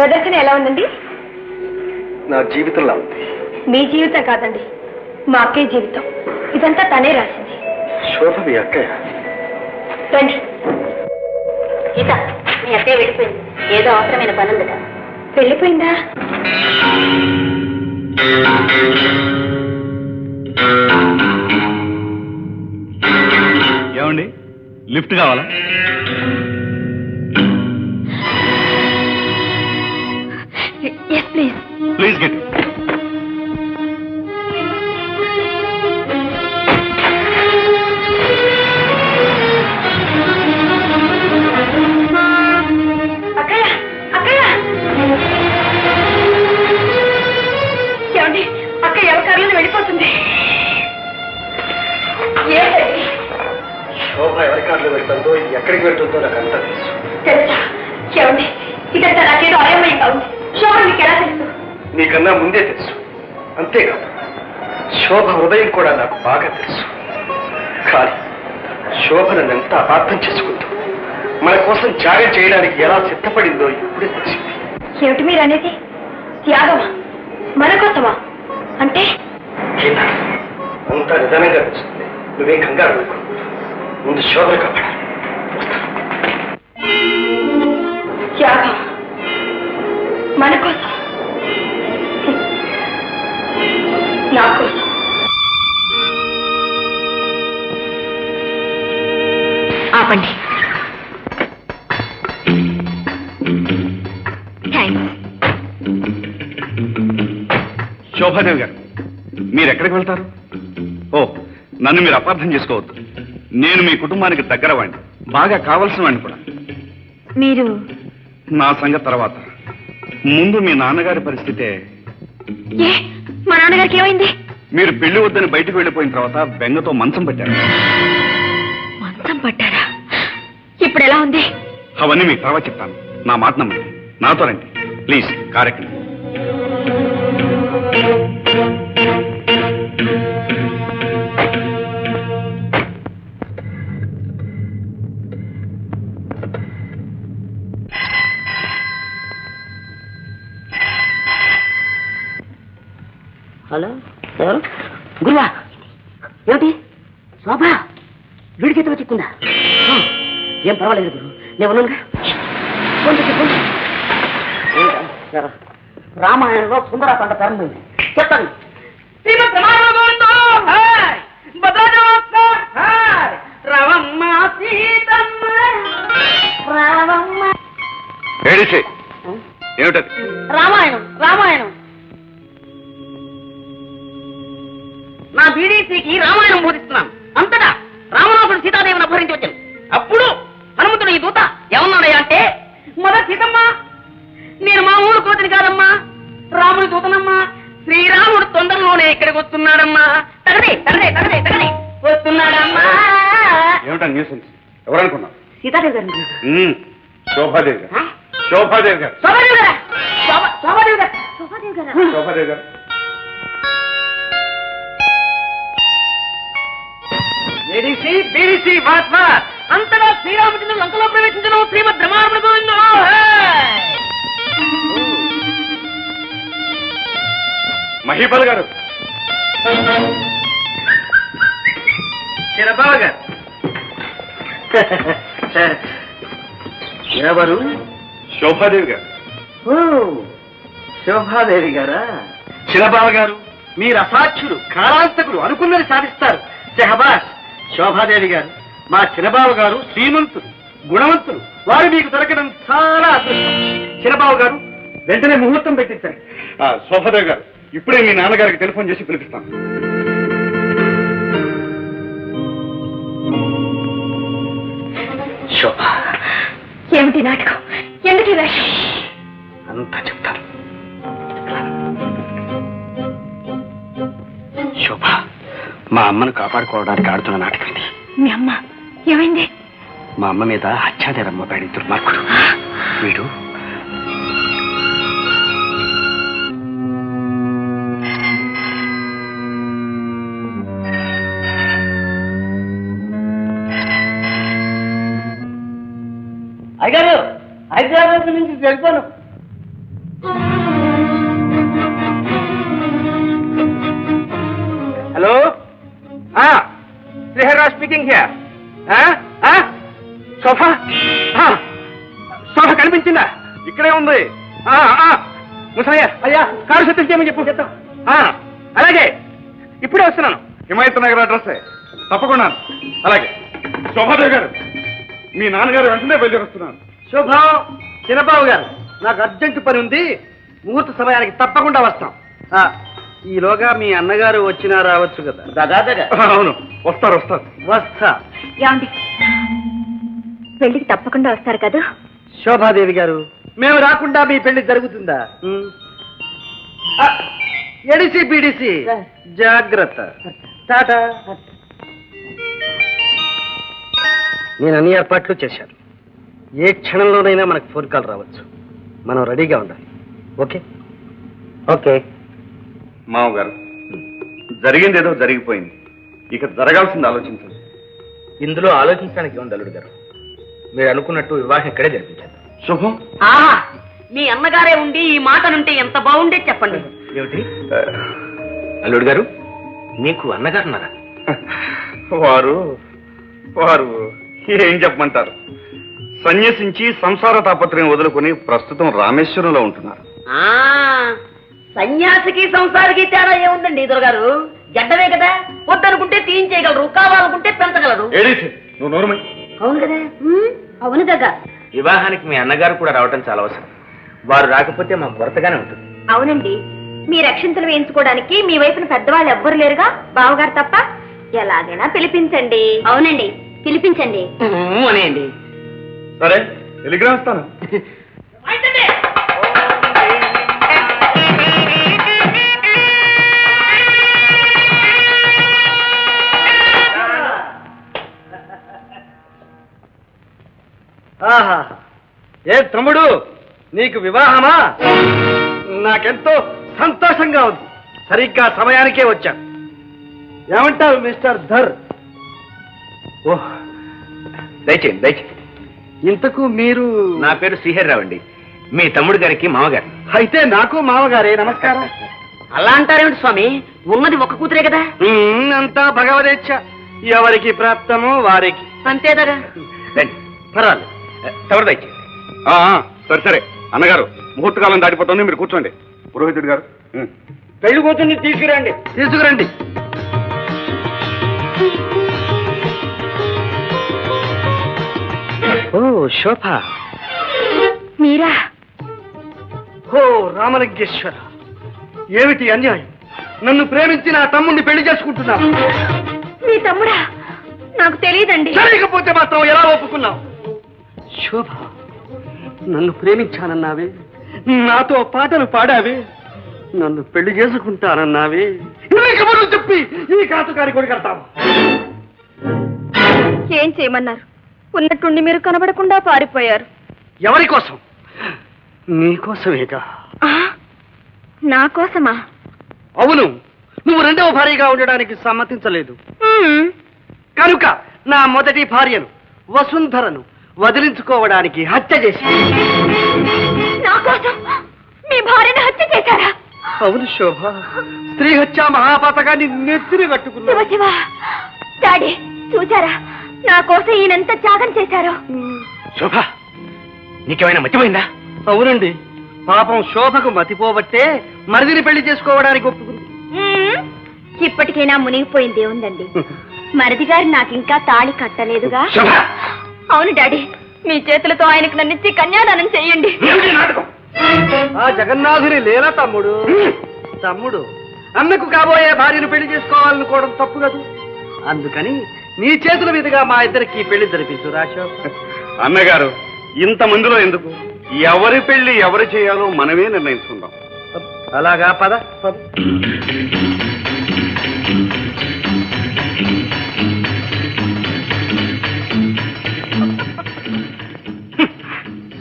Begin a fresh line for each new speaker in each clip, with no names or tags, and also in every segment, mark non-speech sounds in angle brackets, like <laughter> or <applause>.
ప్రదర్శన ఎలా ఉందండి?
నా జీవితంలో ఉంది.
మీ జీవితం కాదండి మా అక్కయ్య జీవితం. ఇదంతా తనే రాసింది.
శోభ మీ అక్కయ్య.
రండి.
గీత మీ అత్తయ్య వెళ్ళిపోయింది. ఏదో అవసరమైన పని ఉందట
వెళ్ళిపోయిందా?
ఏమండి? లిఫ్ట్ కావాలా?
ప్లీజ్.
ప్లీజ్ గెట్
ఎవరి కారులో వెళ్ళిపోతుంది? ఏంటండి
శోభ ఎవరి కార్లో వెళ్తుందో ఎక్కడికి వెళ్తుందో నాకు అంతా తెలుసు.
తెలుసా? ఏమండి ఇదంతా నాకేదో అయోమయంగా ఉంది శోభ మీకు ఎలా తెలుసు
నీకన్నా ముందే తెలుసు. అంతేకాదు శోభ హృదయం కూడా నాకు బాగా తెలుసు. కానీ శోభ నన్ను ఎంత అపార్థం చేసుకుందో మన కోసం త్యాగం చేయడానికి ఎలా సిద్ధపడిందో ఇప్పుడే తెలిసింది.
ఏమిటి మీరు అనేది? త్యాగమా? మన కోసమా అంటే
అంతా నిదానంగా తెలుస్తుంది. నువ్వేం కంగారు. ముందు శోభను కాపాడాలి.
నన్ను మీరు అపార్థం చేసుకోవద్దు. నేను మీ కుటుంబానికి దగ్గర వాడిని బాగా కావలసిన వాడిని కూడా.
మీరు?
నా సంగతి తర్వాత. ముందు మీ నాన్నగారి పరిస్థితే.
ఏ? మా నాన్నగారికి ఏమైంది?
మీరు పెళ్ళి వద్దని బయటకు వెళ్ళిపోయిన తర్వాత బెంగతో మంచం పెట్టారు.
మంచం పట్టారా? ఇప్పుడు ఎలా ఉంది?
అవన్నీ మీకు తర్వాత చెప్తాను. నా మాట నమ్మండి. నాతో రండి. Please correct
hello? ఎవరు? గురువా? ఏమిటి? శోభ? వీడి చేతిలో చిక్కుందా? ఆ, ఏం పర్వాలేదు గురు. నేను ఉన్నానుగా? రామాయణంలో సుందరాకాండ ప్రారంభమైంది చెప్తాను రవమ్మ సీతమ్మ. రావమ్మ.
ఏడిసే ఏమిటా న్యూసెన్స్ ఎవరనుకున్నావు
సీతాదేవి గారు
మ్మ్. శోభాదేవి గారు? శోభాదేవి గారు.
శోభాదేవి గారా? శోభ- శోభాదేవి గారు. శోభాదేవి గారా?
శోభాదేవి గారు.
ఏడీసీ బీడీసీ మహాత్మ అంతగా శ్రీరామచంద్రుడు లంకలో ప్రవేశించడం శ్రీమద్ రమారమణ గోవిందో.
మహీపాల్ గారు.
చిరబావ గారు. ఎవరు?
శోభాదేవి గారు.
ఓ శోభాదేవి గారా? చిరబావ గారు. మీరు అసాధ్యులు కారాంతకులు అనుకున్నది సాధిస్తారు. షహబాష్ శోభాదేవి గారు మా చిరబావ గారు శ్రీమంతులు గుణవంతులు. వారు మీకు దొరకడం చాలా అదృష్టం. చిరబావ గారు వెంటనే ముహూర్తం పెట్టించండి.
ఆ, శోభాదేవి గారు ఇప్పుడే మీ నాన్నగారికి టెలిఫోన్ చేసి పిలిపిస్తాను.
ఏమిటి నాటకం ఎందుకు వేషం?
అంతా చెప్తాను శోభ మా అమ్మను కాపాడుకోవడానికి ఆడుతున్న నాటకం ఇది.
మీ అమ్మ ఏమైంది?
మా అమ్మ మీద హత్యాచారం మోపాడు ఈ దుర్మార్గుడు వీడు
అయ్యారు హైదరాబాద్ నుంచి వెళ్ళిపోను
hello? Sreehara speaking here sofa? Sofa కనిపించిందా? ఇక్కడే ఉంది. ముసలయ్య అయ్యా కారు సత్యం చెప్పు. చెప్తాం. అలాగే. ఇప్పుడే వస్తున్నాను. హిమాయత్ నగర్ అడ్రస్ తప్పకుండా. అలాగే. శోభాదేవి గారు మీ నాన్నగారు వెంటనే బయలుదేరుస్తున్నాను
శుభం. చిన్నబాబు గారు నాకు అర్జెంటు పని ఉంది. ముహూర్త సమయానికి తప్పకుండా వస్తాం. ఆ, ఈలోగా మీ అన్నగారు వచ్చినా రావచ్చు కదా. దాదాగా
అవును. వస్తారు వస్తారు.
వస్తా.
ఏమండి? పెళ్ళికి తప్పకుండా వస్తారు కదా?
శోభాదేవి గారు మేము రాకుండా మీ పెళ్ళి జరుగుతుందా? ఉమ్. ఆ, ఎడిసి బిడిసి. జాగ్రత్త. టాటా. నేను అన్ని ఏర్పాట్లు చేశాను. ఏ క్షణంలోనైనా మనకు ఫోన్ కాల్ రావచ్చు. మనం రెడీగా ఉండాలి. ఓకే? ఓకే.
మామగారు జరిగింది ఏదో జరిగిపోయింది. ఇక జరగాల్సింది ఆలోచించండి.
ఇందులో ఆలోచించడానికి ఉంది అల్లుడు గారు? మీరు అనుకున్నట్టు వివాహం ఇక్కడే జరిపించారు
శుభం.
ఆహా మీ అన్నగారే ఉండి ఈ మాటనుంటే ఎంత బాగుండే చెప్పండి.
ఏమిటి? అల్లుడు గారు మీకు అన్నగారున్నారా
వారు వారు ఏం చెప్పమంటారు? సన్యసించి సంసార తాపత్రయం వదులుకొని ప్రస్తుతం రామేశ్వరంలో ఉంటున్నారు.
ఆ సన్యాసికి సంసారికి తేడా ఏముందండి గారు? గడ్డమే కదా? వద్దనుకుంటే తీయించేయగలరు కావాలనుకుంటే పెంచగలరు.
ఏడీసి నువ్వు నోరుమై
అవును కదా?
అవును
వివాహానికి మీ అన్నగారు కూడా రావటం చాలా అవసరం. వారు రాకపోతే మాకు కొరతగానే ఉంటుంది.
అవునండి. మీ రక్షింతలు వేయించుకోవడానికి మీ వైపున పెద్దవాళ్ళు ఎవ్వరు లేరుగా? బావగారు తప్ప? ఎలాగైనా పిలిపించండి. అవునండి. పిలిపించండి.
అనేయండి.
సరే టెలిగ్రామ్ ఇస్తాను.
ఆహా ఏ తమ్ముడు నీకు వివాహమా? నాకెంతో సంతోషంగా ఉంది. సరిగ్గా సమయానికే వచ్చాను. ఏమంటారు మిస్టర్ ధర్?
ఓహ్ దయచేయండి దయచేయండి.
ఇంతకు మీరు
నా పేరు శ్రీహరిరావు అండి. మీ తమ్ముడు గారికి మామగారు.
అయితే నాకు మామగారే నమస్కారం.
అలా అంటారేమిటి స్వామి? ఉన్నది ఒక కూతురే కదా?
ఉమ్, అంతా భగవదేచ్ఛ. ఎవరికి ప్రాప్తమో వారికి.
అంతేదగా
రండి.
పర్వాలేదు.
తమరు దయచేయండి.
ఆ, ఆ, సరే సరే. అన్నగారు ముహూర్తకాలం దాటిపోతుంది మీరు కూర్చోండి. పురోహితుడు గారు.
పెళ్ళి కూతుర్ని తీసుకురండి. తీసుకురండి. ఓ శోభ.
మీరా?
ఓ రామలింగేశ్వర. ఏమిటి అన్యాయం? నన్ను ప్రేమించి నా తమ్ముడిని పెళ్ళి చేసుకుంటున్నావు.
మీ తమ్ముడా? నాకు తెలియదండి.
తెలియకపోతే మాత్రం ఎలా ఒప్పుకున్నావు? శోభ నన్ను ప్రేమించానన్నావే. నాతో పాటలు పాడావే. నన్ను పెళ్ళి చేసుకుంటానన్నావే. చెప్పి ఈ కాతుకారి కొడి కడతావు?
ఏం చేయమన్నారు? ఉన్నట్టుండి మీరు కనబడకుండా పారిపోయారు.
ఎవరి కోసం నీకోసమేగా
నా కోసమా
అవును నువ్వు రెండవ భార్యగా ఉండడానికి సమ్మతించలేదు.
మ్మ్.
కనుక నా మొదటి భార్యను వసుంధరను వదిలించుకోవడానికి హత్య చేసి.
నా కోసం మీ భార్యను హత్య చేశారా?
అవును శోభ స్త్రీ హత్య మహాపాతకాన్ని నెత్తిని
డాడీ చూసారా నా కోసం ఈయనంత త్యాగం చేశారు.
శోభ నీకేమైనా మర్చిపోయిందా
అవునండి. పాపం శోభకు మతిపోబట్టే మరిదిని పెళ్ళి చేసుకోవడానికి ఒప్పుకుంది.
ఇప్పటికైనా మునిగిపోయింది ఉందండి. మరిది గారు నాకు ఇంకా తాళి కట్టలేదుగా. అవును డాడీ మీ చేతులతో ఆయనకు నన్నిచ్చి కన్యాదానం
నాటకం?
ఆ జగన్నాథుని లేన తమ్ముడు. తమ్ముడు. అన్నకు కాబోయే భార్యను పెళ్ళి చేసుకోవాలనుకోవడం తప్పు కదా? అందుకని నీ చేతుల మీదుగా మా ఇద్దరికి పెళ్ళి జరిపించు రాశో
అన్నగారు ఇంతమందిలో ఎందుకు? ఎవరి పెళ్ళి ఎవరు చేయాలో మనమే నిర్ణయించుకుందాం.
అలాగా పద. పద.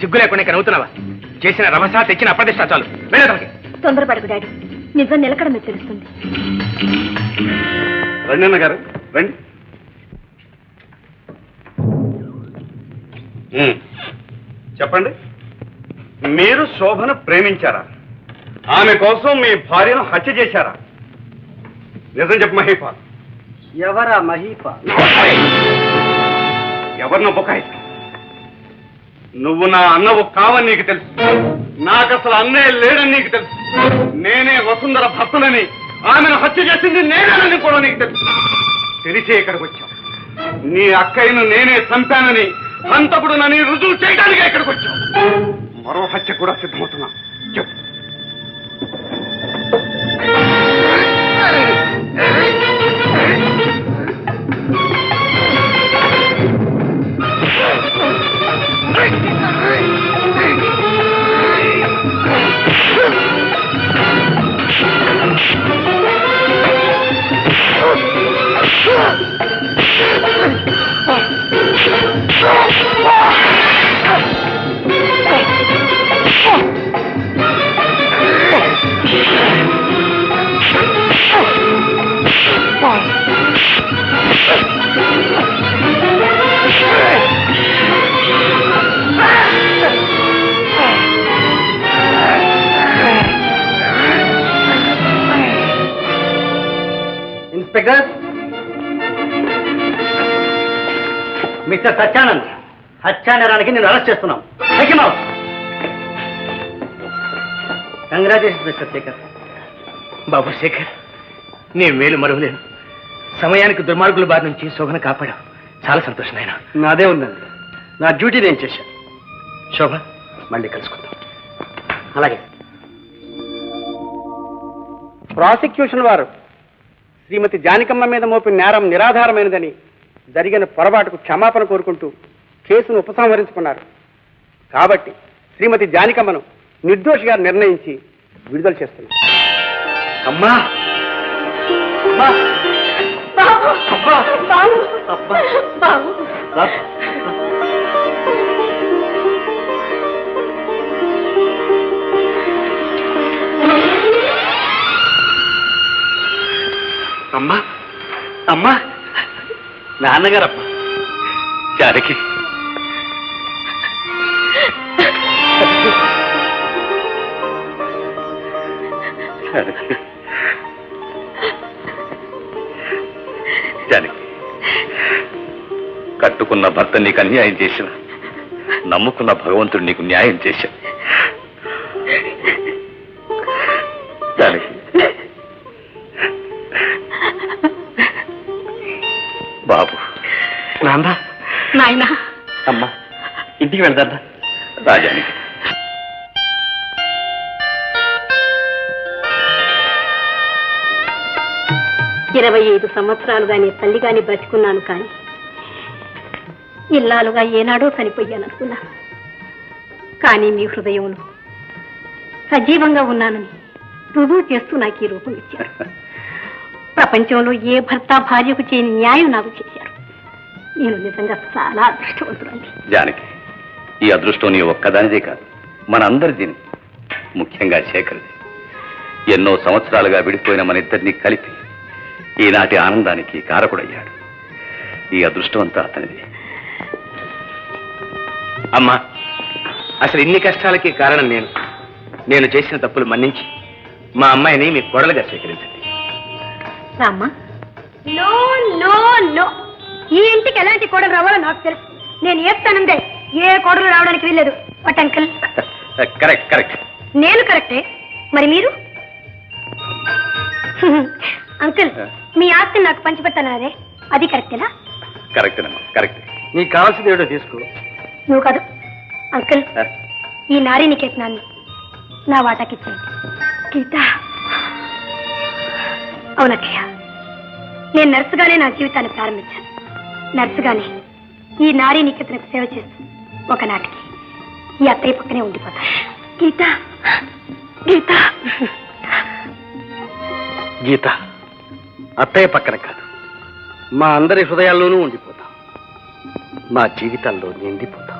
సిగ్గు లేకుండా ఇక్కడ నవ్వుతున్నావా? చేసిన రభస తెచ్చిన అప్రదిష్ట చాలు. వెళ్ళేదానికి
తొందరపడకు డాడీ. నిజం నిలకడమే తెలుస్తుంది.
రండి అన్నగారు రండి. చెప్పండి. మీరు శోభను ప్రేమించారా? ఆమె కోసం మీ భార్యను హత్య చేశారా? నిజం చెప్పు మహేపాల్
ఎవరా మహీప
ఎవరినో బొకాయిస్తా నువ్వు నా అన్నవు కావని నీకు తెలుసు. నాకు అసలు అన్నయ్య లేడని నీకు తెలుసు. నేనే వసుంధర భర్తలని ఆమెను హత్య చేసింది నేనేనని కూడా నీకు తెలుసు. తెలిసే ఇక్కడికి వచ్చావు. నీ అక్కయ్యను నేనే చంపానని హంతకుడు నని రుజువు చేయడానికి ఎక్కడికి వచ్చావు. మరో హత్య కూడా సిద్ధమవుతున్నా. చెప్పు.
మిస్టర్ సత్యానంద్. హత్యానేరానికి నేను అరెస్ట్ చేస్తున్నాం. కంగ్రాచులేషన్ మిస్టర్ శేఖర్
బాబు శేఖర్ నేను మేలు మరువలేను. సమయానికి దుర్మార్గుల బారి నుంచి శోభను కాపాడావు. చాలా సంతోషం నాయన.
నాదే ఉందండి. నా డ్యూటీ నేను చేశాను శోభ? మళ్ళీ కలుసుకుందాం. అలాగే. ప్రాసిక్యూషన్ వారు శ్రీమతి జానికమ్మ మీద మోపిన నేరం నిరాధారమైనదని జరిగిన పొరపాటుకు క్షమాపణ కోరుకుంటూ కేసును ఉపసంహరించుకున్నారు. కాబట్టి శ్రీమతి జానికమ్మను నిర్దోషిగా నిర్ణయించి విడుదల చేస్తున్నారు అమ్మా! అమ్మా! నాన్నగారప్ప. జానకి. జానకి.
జానకి. కట్టుకున్న భర్త నీకు అన్యాయం చేసిన నమ్ముకున్న భగవంతుడు నీకు న్యాయం చేశాడు. బాబు.
నాన్న.
నాయనా.
అమ్మా ఇంటికి వెళ్తారా
రాజానికి.
ఇరవై ఐదు సంవత్సరాలుగా నీ తల్లిగాని బ్రతికున్నాను కానీ ఇల్లాలుగా ఏనాడో చనిపోయాననుకున్నాను కానీ మీ హృదయంలో సజీవంగా ఉన్నానని రుజువు చేస్తూ నాకు ఈ రూపం ఇచ్చారు. <laughs> ప్రపంచంలో ఏ భర్త భార్యకు చేయని న్యాయం నాకు చేశారు. నేను నిజంగా చాలా అదృష్టవంతురాలి
జానకి ఈ అదృష్టం నీ ఒక్కదానిదే కాదు మనందరిది ముఖ్యంగా శేఖర్ది. ఎన్నో సంవత్సరాలుగా విడిపోయిన మన ఇద్దరిని కలిపి ఈనాటి ఆనందానికి కారకుడయ్యాడు. ఈ అదృష్టం అంతా అతనిది.
అమ్మా అసలు ఇన్ని కష్టాలకి కారణం నేను. నేను చేసిన తప్పులు మన్నించి మా అమ్మాయిని మీ కొడలుగా స్వీకరించండి.
రామ్మా నో నో నో. ఈ ఇంటికి ఎలాంటి కోడలు రావాలో నాకు తెలుసు. నేను ఏస్తానందే ఏ కోడలు రావడానికి వీల్లేదు. What uncle
correct correct.
నేను కరెక్టే. మరి మీరు? అంకుల్ మీ ఆస్తిని నాకు పంచిపెట్టాలన్నారే అది కరెక్టేనా?
కరెక్టేనమ్మా కరెక్ట్.
నీకు కావాల్సింది ఏడో తీసుకో.
నువ్వు కాదు. అంకుల్ ఈ నారీ నికేతనాన్ని నా వాటాకిచ్చేయండి గీత. అవునక్కయ్య. నేను నర్సుగానే నా జీవితాన్ని ప్రారంభించాను. నర్సుగానే ఈ నారీ నికేతనకు సేవ చేస్తూ ఒకనాటికి ఈ అత్తయ్య పక్కనే ఉండిపోతాను. గీత. గీత.
గీత అత్తయ్య పక్కన కాదు. మా అందరి హృదయాల్లోనూ ఉండిపోతాం. మా జీవితాల్లో నిండిపోతాం.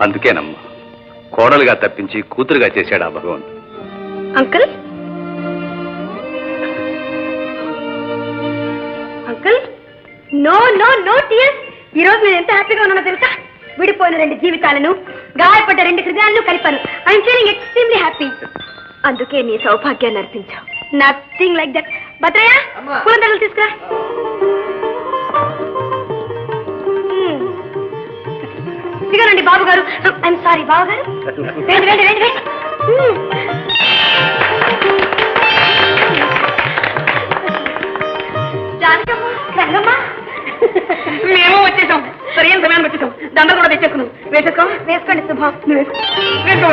అందుకేనమ్మా కోడలుగా తప్పించి కూతురుగా చేశాడు ఆ భగవంతుడు
uncle uncle no no no tears ఈ రోజు నేను ఎంత హ్యాపీగా ఉన్నానో తెలుసా? విడిపోయిన రెండు జీవితాలను గాయపడ్డ రెండు హృదయాలను కలిపాను. ఐఎమ్ ఫీలింగ్ ఎక్స్ట్రీమ్లీ హ్యాపీ అందుకే నీ సౌభాగ్యాన్ని అర్పించావు. Nothing like that Bhadrayya. పూలందరూ తీసుకురా. మ్మ్. దిగరండి బాబు గారు. ఐఎమ్ సారీ బాబు గారు. రండి రండి రండి రండి. మ్మ్. జానకమ్మ రంగమ్మ.
మేము వచ్చేసాం. సరైన సమయానికి వచ్చేసాం. దండలు కూడా తెచ్చేసుకున్నాం. వేసేసుకో.
వేసుకోండి శుభం
వేసుకో. వేసుకో.